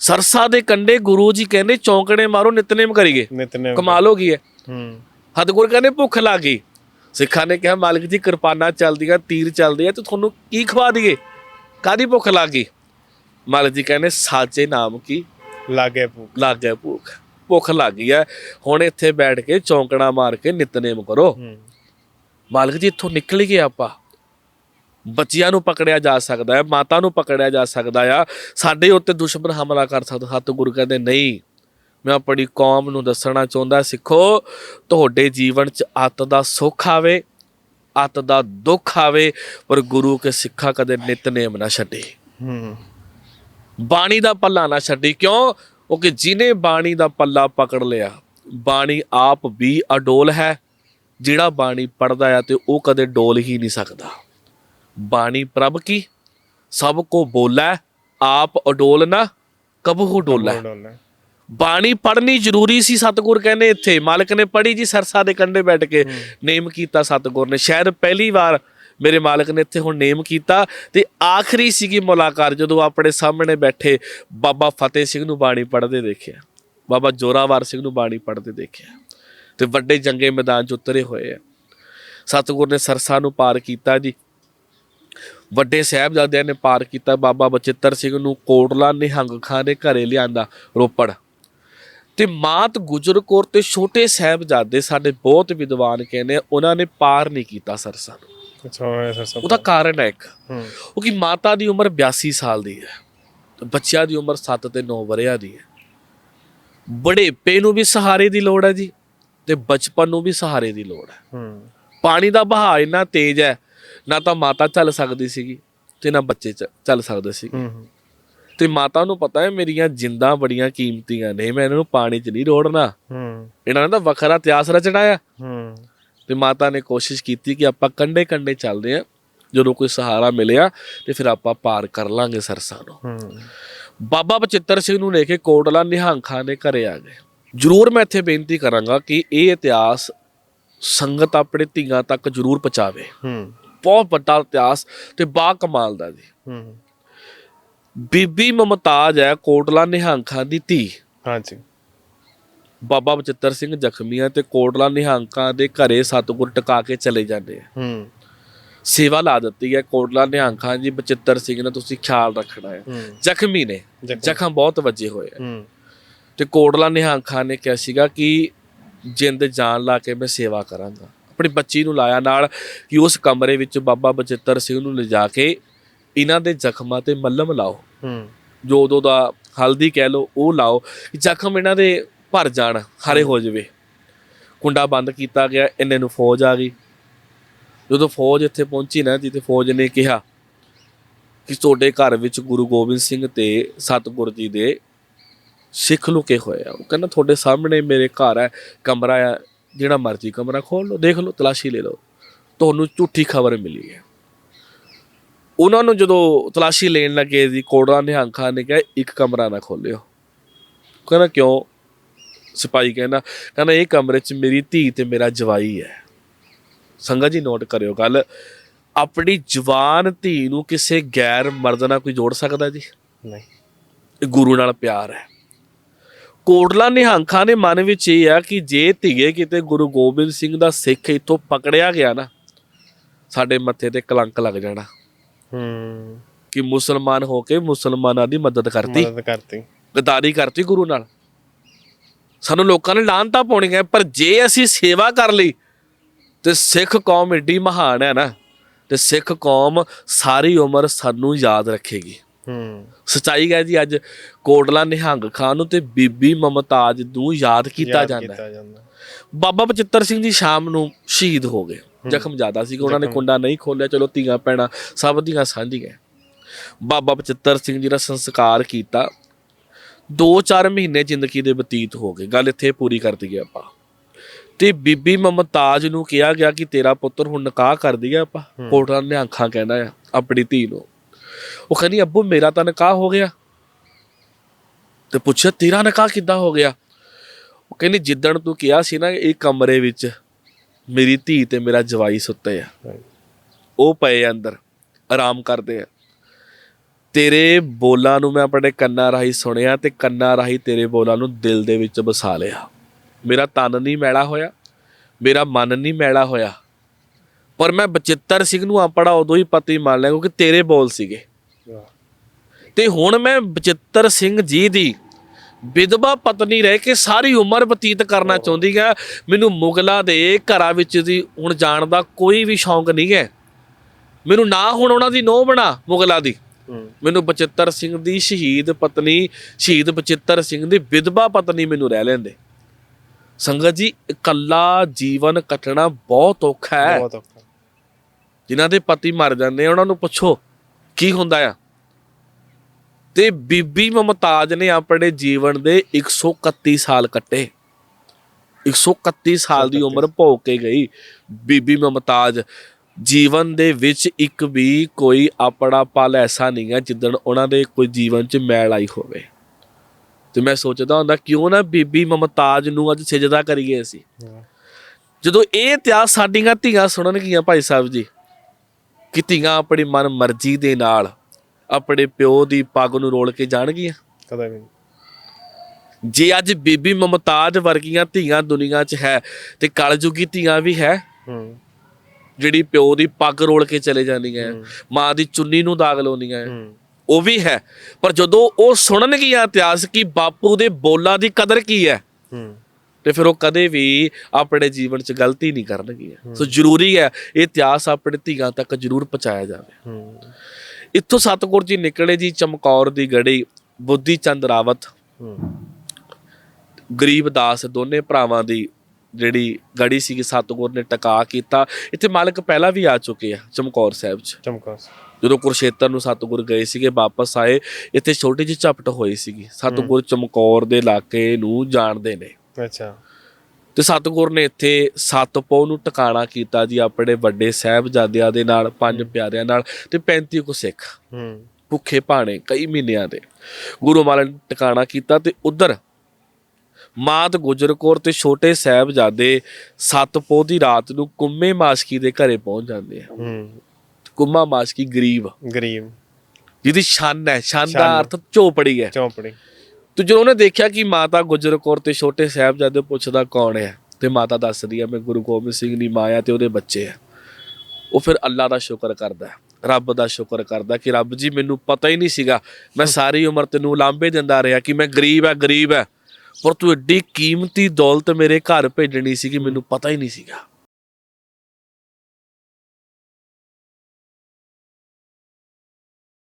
ਸਰਸਾ ਦੇ ਕੰਡੇ ਗੁਰੂ ਜੀ ਕਹਿੰਦੇ ਚੌਂਕੜੇ ਮਾਰੋ ਨਿਤਨੇਮ ਕਰੀਏ। ਨਿਤਨੇਮ ਕਮਾਲ ਹੋ ਗਈ ਹੈ। ਹੂੰ। ਹਤਗੁਰ ਕਹਿੰਦੇ ਭੁੱਖ ਲੱਗ ਗਈ। ਸਿੱਖਾਂ ਨੇ ਕਿਹਾ ਮਾਲਕ ਜੀ ਕਿਰਪਾਨਾਂ ਚੱਲਦੀਆਂ ਤੀਰ ਚੱਲਦੇ ਆ ਤੇ ਤੁਹਾਨੂੰ ਕੀ ਖਵਾ ਦਈਏ? ਕਾਦੀ ਭੁੱਖ ਲੱਗ ਗਈ? ਮਾਲਕ ਜੀ ਕਹਿੰਦੇ ਸਾਚੇ ਨਾਮ ਕੀ? ਲਾਗੇ ਭੂਖ। ਲੱਗ ਭੁੱਖ। ਭੁੱਖ ਲੱਗ ਗਈ ਹੈ। ਹੁਣ ਇੱਥੇ ਬੈਠ ਕੇ ਚੌਂਕੜਾ ਮਾਰ ਕੇ ਨਿਤਨੇਮ ਕਰੋ। ਮਾਲਕ ਜੀ ਇੱਥੋਂ ਨਿਕਲ ਗਏ ਆਪਾਂ। ਬੱਚਿਆਂ ਨੂੰ ਪਕੜਿਆ ਜਾ ਸਕਦਾ ਹੈ ਮਾਤਾ ਨੂੰ ਪਕੜਿਆ ਜਾ ਸਕਦਾ ਆ। ਸਾਡੇ ਉੱਤੇ ਦੁਸ਼ਮਣ ਹਮਲਾ ਕਰ ਸਕਦਾ। ਹੱਥ ਗੁਰੂ ਕਹਿੰਦੇ ਨਹੀਂ ਮੈਂ ਆਪਣੀ ਕੌਮ ਨੂੰ ਦੱਸਣਾ ਚਾਹੁੰਦਾ ਸਿੱਖੋ ਤੁਹਾਡੇ ਜੀਵਨ 'ਚ ਅੱਤ ਦਾ ਸੁੱਖ ਆਵੇ ਅੱਤ ਦਾ ਦੁੱਖ ਆਵੇ ਪਰ ਗੁਰੂ ਕੇ ਸਿੱਖਾ ਕਦੇ ਨਿਤਨੇਮ ਨਾ ਛੱਡੇ। ਹੂੰ। ਬਾਣੀ ਦਾ ਪੱਲਾ ਨਾ ਛੱਡੀ। ਕਿਉਂ? ਕਿਉਂਕਿ ਜਿਨੇ ਬਾਣੀ ਦਾ ਪੱਲਾ ਪਕੜ ਲਿਆ ਬਾਣੀ ਆਪ ਵੀ ਅਡੋਲ ਹੈ। ਜਿਹੜਾ ਬਾਣੀ ਪੜਦਾ ਆ ਤੇ ਉਹ ਕਦੇ ਡੋਲ ਹੀ ਨਹੀਂ ਸਕਦਾ। ਬਾਣੀ ਪ੍ਰਭ ਕੀ? ਸਭ ਕੋ ਬੋਲਾ ਆਪ ਅਡੋਲ ਨਾ ਕਬਹੂ ਡੋਲਾ। ਬਾਣੀ ਪੜਨੀ ਜ਼ਰੂਰੀ ਸੀ ਸਤਿਗੁਰ ਕਹਿੰਦੇ ਇੱਥੇ। ਮਾਲਕ ਨੇ ਪੜ੍ਹੀ ਜੀ ਸਰਸਾ ਦੇ ਕੰਢੇ ਬੈਠ ਕੇ। ਨੇਮ ਕੀਤਾ ਸਤਿਗੁਰ ਨੇ। ਸ਼ਾਇਦ ਪਹਿਲੀ ਵਾਰ ਮੇਰੇ ਮਾਲਕ ਨੇ ਇੱਥੇ ਹੁਣ ਨੇਮ ਕੀਤਾ। ਤੇ ਆਖਰੀ ਸੀਗੀ ਮੁਲਾਕਾਤ ਜਦੋਂ ਆਪਣੇ ਸਾਹਮਣੇ ਬੈਠੇ ਬਾਬਾ ਫਤਿਹ ਸਿੰਘ ਨੂੰ ਬਾਣੀ ਪੜ੍ਹਦੇ ਦੇਖਿਆ। ਬਾਬਾ ਜੋਰਾਵਰ ਸਿੰਘ ਨੂੰ ਬਾਣੀ ਪੜ੍ਹਦੇ ਦੇਖਿਆ। ਤੇ ਵੱਡੇ ਜੰਗੇ ਮੈਦਾਨ 'ਚ ਉਤਰੇ ਹੋਏ ਆ। ਸਤਿਗੁਰ ਨੇ ਸਰਸਾ ਨੂੰ ਪਾਰ ਕੀਤਾ ਜੀ। ਵੱਡੇ ਸਾਹਿਬਜ਼ਾਦਿਆਂ ਨੇ ਪਾਰ ਕੀਤਾ ਬਾਬਾ ਬਚਿੱਤਰ ਸਿੰਘ ਨੂੰ ਕੋਟਲਾ ਨਿਹੰਗ ਖਾਂ ਦੇ ਘਰੇ ਲਿਆਂਦਾ ਰੋਪੜ। ਤੇ ਮਾਤ ਗੁਜਰ ਕੌਰ ਤੇ ਛੋਟੇ ਸਾਹਿਬਜ਼ਾਦੇ ਸਾਡੇ ਬਹੁਤ ਵਿਦਵਾਨ ਕਹਿੰਦੇ ਉਹਨਾਂ ਨੇ ਪਾਰ ਨਹੀਂ ਕੀਤਾ ਸਰਸਾ ਨੂੰ। ਅੱਛਾ ਉਹਦਾ ਕਾਰਨ ਹੈ ਇੱਕ। ਉਹ ਕਿ ਮਾਤਾ ਦੀ ਉਮਰ 82 ਸਾਲ ਦੀ ਹੈ ਬੱਚਿਆਂ ਦੀ ਉਮਰ 7 ਤੇ 9 ਵਰਿਆਂ ਦੀ ਹੈ। ਬੜੇਪੇ ਨੂੰ ਵੀ ਸਹਾਰੇ ਦੀ ਲੋੜ ਹੈ ਜੀ ਤੇ ਬਚਪਨ ਨੂੰ ਵੀ ਸਹਾਰੇ ਦੀ ਲੋੜ ਹੈ। ਹੂੰ। ਪਾਣੀ ਦਾ ਵਹਾਅ ਇੰਨਾ ਤੇਜ਼ ਹੈ ਨਾ ਤਾਂ ਮਾਤਾ ਚੱਲ ਸਕਦੀ ਸੀਗੀ ਤੇ ਨਾ ਬੱਚੇ ਚੱਲ ਸਕਦੇ ਸੀ ਤੇ ਮਾਤਾ ਨੂੰ ਪਤਾ ਹੈ ਮੇਰੀਆਂ ਜਿੰਦਾਂ ਬੜੀਆਂ ਕੀਮਤੀਆਂ ਨੇ ਮੈਂ ਇਹਨਾਂ ਨੂੰ ਪਾਣੀ 'ਚ ਨਹੀਂ ਰੋੜਨਾ। ਹੂੰ। ਇਹਨਾਂ ਨੇ ਤਾਂ ਵੱਖਰਾ ਇਤਿਹਾਸ ਰਚਣਾ ਆ ਹੂੰ। ਤੇ ਮਾਤਾ ਨੇ ਕੋਸ਼ਿਸ਼ ਕੀਤੀ ਕਿ ਆਪਾਂ ਕੰਡੇ ਕੰਡੇ ਚੱਲਦੇ ਆ ਜਦੋਂ ਕੋਈ ਸਹਾਰਾ ਮਿਲਿਆ ਤੇ ਫਿਰ ਆਪਾਂ ਪਾਰ ਕਰ ਲਾਂਗੇ ਸਰਸਾ ਨੂੰ। ਬਾਬਾ ਬਚਿੱਤਰ ਸਿੰਘ ਨੂੰ ਲੈ ਕੇ ਕੋਟਲਾ ਨਿਹੰਗ ਖਾਂ ਦੇ ਘਰੇ ਆ ਗਏ। ਜ਼ਰੂਰ ਮੈਂ ਇੱਥੇ ਬੇਨਤੀ ਕਰਾਂਗਾ ਕਿ ਇਹ ਇਤਿਹਾਸ ਸੰਗਤ ਆਪਣੇ ਧੀਆਂ ਤੱਕ ਜ਼ਰੂਰ ਪਹੁੰਚਾਵੇ। ਹੂੰ। ਬਹੁਤ ਵੱਡਾ ਇਤਿਹਾਸ ਤੇ ਬਾ ਕਮਾਲ ਦਾ ਜੀ। ਹੂੰ ਬੀਬੀ ਮਮਤਾਜ ਹੈ ਕੋਟਲਾ ਨਿਹੰਗ ਖਾਂ ਦੀ ਧੀ। ਹਾਂਜੀ। ਬਾਬਾ ਬਚਿੱਤਰ ਸਿੰਘ ਜ਼ਖਮੀਆਂ ਤੇ ਕੋਟਲਾ ਨਿਹੰਗ ਦੇ ਘਰੇ ਸਤਿਗੁਰ ਟਿਕਾ ਕੇ ਚਲੇ ਜਾਂਦੇ ਆ। ਹੂੰ। ਸੇਵਾ ਲਾ ਦਿੱਤੀ ਹੈ ਕੋਟਲਾ ਨਿਹੰਗ ਜੀ ਬਚਿੱਤਰ ਸਿੰਘ ਨੇ ਤੁਸੀਂ ਖਿਆਲ ਰੱਖਣਾ ਹੈ। ਜ਼ਖਮੀ ਨੇ। ਜ਼ਖਮ। ਬਹੁਤ ਵੱਜੇ ਹੋਏ ਆ। ਹੂੰ। ਤੇ ਕੋਟਲਾ ਨਿਹੰਗ ਨੇ ਕਿਹਾ ਸੀਗਾ ਕਿ ਜਿੰਦ ਜਾਨ ਲਾ ਕੇ ਮੈਂ ਸੇਵਾ ਕਰਾਂਗਾ। ਆਪਣੀ ਬੱਚੀ ਨੂੰ ਲਾਇਆ ਨਾਲ ਕਿ ਉਸ ਕਮਰੇ ਵਿੱਚ ਬਾਬਾ ਬਚਿੱਤਰ ਸਿੰਘ ਨੂੰ ਲਿਜਾ ਕੇ ਇਹਨਾਂ ਦੇ ਜ਼ਖਮਾਂ ਤੇ ਮੱਲਮ ਲਾਓ। ਹੂੰ। ਜੋ ਉਦੋਂ ਦਾ ਹਲਦੀ ਕਹਿ ਲਓ ਉਹ ਲਾਓ ਕਿ ਜ਼ਖਮ ਇਹਨਾਂ ਦੇ ਭਰ ਜਾਣ ਹਰੇ ਹੋ ਜਾਵੇ। ਕੁੰਡਾ ਬੰਦ ਕੀਤਾ ਗਿਆ ਇੰਨੇ ਨੂੰ ਫੌਜ ਆ ਗਈ। ਜਦੋਂ ਫੌਜ ਇੱਥੇ ਪਹੁੰਚੀ ਨਾ ਜਿੱਥੇ ਫੌਜ ਨੇ ਕਿਹਾ ਕਿ ਤੁਹਾਡੇ ਘਰ ਵਿੱਚ ਗੁਰੂ ਗੋਬਿੰਦ ਸਿੰਘ ਤੇ ਸਤਿਗੁਰ ਜੀ ਦੇ ਸਿੱਖ ਲੁਕੇ ਹੋਏ ਆ ਉਹ ਕਹਿੰਦਾ ਤੁਹਾਡੇ ਸਾਹਮਣੇ ਮੇਰੇ ਘਰ ਹੈ ਕਮਰਾ ਹੈ ਜਿਹੜਾ ਮਰਜ਼ੀ ਕਮਰਾ ਖੋਲ ਲਓ ਦੇਖ ਲਓ ਤਲਾਸ਼ੀ ਲੈ ਲਓ। ਤੁਹਾਨੂੰ ਝੂਠੀ ਖਬਰ ਮਿਲੀ ਹੈ। ਉਹਨਾਂ ਨੂੰ ਜਦੋਂ ਤਲਾਸ਼ੀ ਲੈਣ ਲੱਗੇ ਜੀ ਕੋੜਾ ਨਿਹੰਗ ਖਾਨ ਨੇ ਕਿਹਾ ਇੱਕ ਕਮਰਾ ਨਾ ਖੋਲਿਓ ਕਹਿੰਦਾ ਕਿਉਂ? ਸਿਪਾਹੀ ਕਹਿੰਦਾ ਕਹਿੰਦਾ ਇਹ ਕਮਰੇ 'ਚ ਮੇਰੀ ਧੀ ਤੇ ਮੇਰਾ ਜਵਾਈ ਹੈ। ਸੰਗਤ ਜੀ ਨੋਟ ਕਰਿਓ ਗੱਲ। ਆਪਣੀ ਜਵਾਨ ਧੀ ਨੂੰ ਕਿਸੇ ਗੈਰ ਮਰਦ ਨਾਲ ਕੋਈ ਜੋੜ ਸਕਦਾ ਜੀ? ਨਹੀਂ। ਇਹ ਗੁਰੂ ਨਾਲ ਪਿਆਰ ਹੈ। ਕੋਟਲਾ ਨਿਹੰਗ ਖਾਨ ਦੇ ਮਨ ਵਿੱਚ ਇਹ ਆ ਕਿ ਜੇ ਧੀਏ ਕਿਤੇ ਗੁਰੂ ਗੋਬਿੰਦ ਸਿੰਘ ਦਾ ਸਿੱਖ ਇਥੋਂ ਪਕੜਿਆ ਗਿਆ ਨਾ ਸਾਡੇ ਮੱਥੇ ਤੇ ਕਲੰਕ ਲੱਗ ਜਾਣਾ। ਹੂੰ। ਕਿ ਮੁਸਲਮਾਨ ਹੋ ਕੇ ਮੁਸਲਮਾਨਾਂ ਦੀ ਮਦਦ ਕਰਤੀ। ਮਦਦ ਕਰਤੀ। ਗਦਾਰੀ ਕਰਤੀ ਗੁਰੂ ਨਾਲ। ਸਾਨੂੰ ਲੋਕਾਂ ਨੇ ਲਾਂਤਾ ਪਾਉਣੀਆਂ ਪਰ ਜੇ ਅਸੀਂ ਸੇਵਾ ਕਰ ਲਈ ਤੇ ਸਿੱਖ ਕੌਮ ਏਡੀ ਮਹਾਨ ਹੈ ਨਾ ਤੇ ਸਿੱਖ ਕੌਮ ਸਾਰੀ ਉਮਰ ਸਾਨੂੰ ਯਾਦ ਰੱਖੇਗੀ। ਹੂੰ। ਸਚਾਈ ਹੈ ਜੀ ਅੱਜ ਕੋਟਲਾ ਨਿਹੰਗ ਖਾਨ ਨੂੰ ਤੇ ਬੀਬੀ ਮਮਤਾਜ ਨੂੰ ਯਾਦ ਕੀਤਾ ਜਾਂਦਾ ਹੈ। ਬਾਬਾ ਬਚਿੱਤਰ ਸਿੰਘ ਜੀ ਸ਼ਾਮ ਨੂੰ ਸ਼ਹੀਦ ਹੋ ਗਏ। ਜ਼ਖਮ ਜ਼ਿਆਦਾ ਸੀ ਉਹਨਾਂ ਨੇ ਕੁੰਡਾ ਨਹੀਂ ਖੋਲਿਆ ਚਲੋ ਧੀਆਂ ਪੈਣਾ ਸਭ ਦੀਆਂ ਸਾਂਝੀਆਂ ਬਾਬਾ ਬਚਿੱਤਰ ਸਿੰਘ ਜੀ ਦਾ ਸੰਸਕਾਰ ਕੀਤਾ। 2-4 ਮਹੀਨੇ ਜ਼ਿੰਦਗੀ ਦੇ ਬਤੀਤ ਹੋ ਗਏ। ਗੱਲ ਇੱਥੇ ਪੂਰੀ ਕਰ ਦਈਏ ਆਪਾਂ। ਤੇ ਬੀਬੀ ਮਮਤਾਜ ਨੂੰ ਕਿਹਾ ਗਿਆ ਕਿ ਤੇਰਾ ਪੁੱਤਰ ਹੁਣ ਨਿਕਾਹ ਕਰ ਦਈਏ ਆਪਾਂ। ਕੋਟਲਾ ਨੇ ਅੱਖਾਂ ਕਹਿੰਦਾ ਆ ਆਪਣੀ ਧੀ ਨੂੰ। ਉਹ ਕਹਿੰਦੀ ਅੱਬੂ ਮੇਰਾ ਤਾਂ ਨਿਕਾਹ ਹੋ ਗਿਆ। ਤੇ ਪੁੱਛਿਆ ਤੇਰਾ ਨਿਕਾਹ ਕਿੱਦਾਂ ਹੋ ਗਿਆ? ਉਹ ਕਹਿੰਦੀ ਜਿੱਦਣ ਤੂੰ ਕਿਹਾ ਸੀ ਨਾ ਇਹ ਕਮਰੇ ਵਿੱਚ ਮੇਰੀ ਧੀ ਤੇ ਮੇਰਾ ਜਵਾਈ ਸੁੱਤੇ ਆ. ਉਹ ਪਏ ਆ ਅੰਦਰ ਆਰਾਮ ਕਰਦੇ ਆ। ਤੇਰੇ ਬੋਲਾਂ ਨੂੰ ਮੈਂ ਆਪਣੇ ਕੰਨਾਂ ਰਾਹੀਂ ਸੁਣਿਆ ਤੇ ਕੰਨਾਂ ਰਾਹੀਂ ਤੇਰੇ ਬੋਲਾਂ ਨੂੰ ਦਿਲ ਦੇ ਵਿੱਚ ਵਸਾ ਲਿਆ। ਮੇਰਾ ਤਨ ਨਹੀਂ ਮੈਲਾ ਹੋਇਆ ਮੇਰਾ ਮਨ ਨਹੀਂ ਮੈਲਾ ਹੋਇਆ। ਪਰ ਮੈਂ ਬਚਿੱਤਰ ਸਿੰਘ ਨੂੰ ਆਪਣਾ ਉਦੋਂ ਹੀ ਪਤੀ ਮੰਨ ਲਿਆ ਕਿਉਂਕਿ ਤੇਰੇ ਬੋਲ ਸੀਗੇ। ਤੇ ਹੁਣ ਮੈਂ ਬਚਿੱਤਰ ਸਿੰਘ ਜੀ ਦੀ ਵਿਧਵਾ ਪਤਨੀ ਰਹਿ ਕੇ ਸਾਰੀ ਉਮਰ ਬਤੀਤ ਕਰਨਾ ਚਾਹੁੰਦੀ ਹਾਂ। ਮੈਨੂੰ ਮੁਗਲਾਂ ਦੇ ਘਰਾਂ ਵਿੱਚ ਦੀ ਹੁਣ ਜਾਣ ਦਾ ਕੋਈ ਵੀ ਸ਼ੌਂਕ ਨਹੀਂ ਹੈ। ਮੈਨੂੰ ਨਾ ਹੁਣ ਉਹਨਾਂ ਦੀ ਨੋਹ ਬਣਾ ਮੁਗਲਾਂ ਦੀ। ਮੈਨੂੰ ਬਚਿੱਤਰ ਸਿੰਘ ਦੀ ਸ਼ਹੀਦ ਪਤਨੀ ਸ਼ਹੀਦ ਬਚਿੱਤਰ ਸਿੰਘ ਦੀ ਵਿਧਵਾ ਪਤਨੀ ਮੈਨੂੰ ਰਹਿ ਲੈਂਦੇ। ਸੰਗਤ ਜੀ ਇਕੱਲਾ ਜੀਵਨ ਕੱਟਣਾ ਬਹੁਤ ਔਖਾ ਹੈ। ਬਹੁਤ ਔਖਾ। ਜਿਨ੍ਹਾਂ ਦੇ ਪਤੀ ਮਰ ਜਾਂਦੇ ਆ ਉਹਨਾਂ ਨੂੰ ਪੁੱਛੋ ਕੀ ਹੁੰਦਾ ਆ? ਤੇ ਬੀਬੀ ਮਮਤਾਜ ਨੇ ਆਪਣੇ ਜੀਵਨ ਦੇ 131 ਸਾਲ ਕੱਟੇ। 131 ਸਾਲ ਦੀ ਉਮਰ ਭੋਗ ਕੇ ਗਈ ਬੀਬੀ ਮਮਤਾਜ। ਜੀਵਨ ਦੇ ਵਿੱਚ ਇੱਕ ਵੀ ਕੋਈ ਆਪਣਾ ਪਲ ਐਸਾ ਨਹੀਂ ਹੈ ਜਿੱਦਣ ਉਹਨਾਂ ਦੇ ਕੋਈ ਜੀਵਨ 'ਚ ਮੈਲ ਆਈ ਹੋਵੇ। ਤੇ ਮੈਂ ਸੋਚਦਾ ਹੁੰਦਾ, ਕਿਉਂ ਨਾ ਬੀਬੀ ਮਮਤਾਜ ਨੂੰ ਅੱਜ ਸਜਦਾ ਕਰੀਏ ਅਸੀਂ? ਜਦੋਂ ਇਹ ਇਤਿਹਾਸ ਸਾਡੀਆਂ ਧੀਆਂ ਸੁਣਨਗੀਆਂ ਭਾਈ ਸਾਹਿਬ ਜੀ, ਕਿ ਧੀਆਂ ਆਪਣੀ ਮਨ ਮਰਜ਼ੀ ਦੇ ਨਾਲ ਆਪਣੇ ਪਿਓ ਦੀ ਪੱਗ ਨੂੰ ਰੋਲ ਕੇ ਜਾਣਗੀਆਂ? ਕਦੇ ਵੀ। ਜੇ ਅੱਜ ਬੀਬੀ ਮਮਤਾਜ ਵਰਗੀਆਂ ਧੀਆਂ ਦੁਨੀਆ 'ਚ ਹੈ ਤੇ ਕਲਯੁਗੀ ਧੀਆਂ ਵੀ ਹੈ ਹੂੰ। ਜਿਹੜੀ ਪਿਓ ਦੀ ਪੱਗ ਰੋਲ ਕੇ ਚਲੇ ਜਾਂਦੀਆਂ ਮਾਂ ਦੀ ਚੁੰਨੀ ਨੂੰ ਦਾਗ ਲਾਉਂਦੀਆਂ ਹੂੰ ਉਹ ਵੀ ਹੈ। ਪਰ ਜਦੋਂ ਉਹ ਸੁਣਨਗੀਆਂ ਇਤਿਹਾਸ ਕਿ ਬਾਪੂ ਦੇ ਬੋਲਾਂ ਦੀ ਕਦਰ ਕੀ ਹੈ ਹੂੰ। ਤੇ ਫਿਰ ਉਹ ਕਦੇ ਵੀ ਆਪਣੇ ਜੀਵਨ 'ਚ ਗਲਤੀ ਨਹੀਂ ਕਰਨਗੀਆਂ। ਸੋ ਜ਼ਰੂਰੀ ਹੈ ਇਹ ਇਤਿਹਾਸ ਆਪਣੇ ਧੀਆਂ ਤੱਕ ਜ਼ਰੂਰ ਪਹੁੰਚਾਇਆ ਜਾਵੇ। ਹੂੰ। ਇੱਥੋਂ ਸਤਿਗੁਰ ਜੀ ਨਿਕਲੇ ਜੀ ਚਮਕੌਰ ਦੀ ਗੜੀ ਬੁੱਧੀ ਚੰਦ ਰਾਵਤ। ਗਰੀਬ ਦਾਸ ਦੋਨੇ ਭਰਾਵਾਂ ਦੀ ਜਿਹੜੀ ਗੜੀ ਸੀ ਸਤਿਗੁਰ ਨੇ ਟਿਕਾ ਕੀਤਾ। ਇੱਥੇ ਮਾਲਕ ਪਹਿਲਾਂ ਵੀ ਆ ਚੁੱਕੇ ਆ ਚਮਕੌਰ ਸਾਹਿਬ 'ਚ। ਚਮਕਾ ਜਦੋਂ ਕੁਰਸ਼ੇਤਰ ਨੂੰ ਸਤਿਗੁਰ ਗਏ ਸੀਗੇ ਵਾਪਸ ਆਏ ਇੱਥੇ ਛੋਟੀ ਜਿਹੀ ਝਪਟ ਹੋਈ ਸੀਗੀ। ਸਤਿਗੁਰ ਚਮਕੌਰ ਦੇ ਇਲਾਕੇ ਨੂੰ ਜਾਣਦੇ ਨੇ। ਅੱਛਾ। ਤੇ ਸਤਿਗੁਰ ਨੇ ਇੱਥੇ ਸਤਪੋ ਨੂੰ ਟਿਕਾਣਾ ਕੀਤਾ ਜੀ ਆਪਣੇ ਵੱਡੇ ਸਾਹਿਬਜ਼ਾਦਿਆਂ ਦੇ ਨਾਲ ਪੰਜ ਪਿਆਰਿਆਂ ਨਾਲ ਤੇ 35 ਕੁ ਸਿੱਖ। ਹੂੰ। ਭੁੱਖੇ ਭਾਣੇ ਕਈ ਮਹੀਨਿਆਂ ਦੇ। ਗੁਰੂ ਮਹਾਰਾਜ ਨੇ ਟਿਕਾਣਾ ਕੀਤਾ ਤੇ ਉਧਰ ਮਾਤ ਗੁਜਰ ਕੌਰ ਤੇ ਛੋਟੇ ਸਾਹਿਬਜ਼ਾਦੇ ਸਤਪੋ ਦੀ ਰਾਤ ਨੂੰ ਕੁੰਮੇ ਮਾਸਕੀ ਦੇ ਘਰੇ ਪਹੁੰਚ ਜਾਂਦੇ ਆ। ਹੂੰ। ਕੁੰਮਾ ਮਾਸਕੀ ਗਰੀਬ। ਗਰੀਬ। ਜਿਹਦੀ ਸ਼ਾਨ ਹੈ ਸ਼ਾਨ ਦਾ। ਅਰਥ ਝੋਪੜੀ ਹੈ। ਚੌਂਪੜੀ ਤੇ ਜਦੋਂ ਉਹਨੇ ਦੇਖਿਆ ਕਿ ਮਾਤਾ ਗੁਜਰ ਕੌਰ ਤੇ ਛੋਟੇ ਸਾਹਿਬਜ਼ਾਦੇ ਪੁੱਛਦਾ ਕੌਣ ਹੈ, ਤੇ ਮਾਤਾ ਦੱਸਦੀ ਹੈ, ਮੈਂ ਗੁਰੂ ਗੋਬਿੰਦ ਸਿੰਘ ਦੀ ਮਾਂ ਆ ਤੇ ਉਹਦੇ ਬੱਚੇ ਆ ਉਹ ਫਿਰ ਅੱਲਾ ਦਾ ਸ਼ੁਕਰ ਕਰਦਾ ਰੱਬ ਦਾ ਸ਼ੁਕਰ ਕਰਦਾ ਕਿ ਰੱਬ ਜੀ ਮੈਨੂੰ ਪਤਾ ਹੀ ਨਹੀਂ ਸੀਗਾ। ਮੈਂ ਸਾਰੀ ਉਮਰ ਤੈਨੂੰ ਲਾਂਭੇ ਦਿੰਦਾ ਰਿਹਾ ਕਿ ਮੈਂ ਗਰੀਬ ਆ ਗਰੀਬ ਆ ਪਰ ਤੂੰ ਐਡੀ ਕੀਮਤੀ ਦੌਲਤ ਮੇਰੇ ਘਰ ਭੇਜਣੀ ਸੀ ਕਿ ਮੈਨੂੰ ਪਤਾ ਹੀ ਨਹੀਂ ਸੀਗਾ।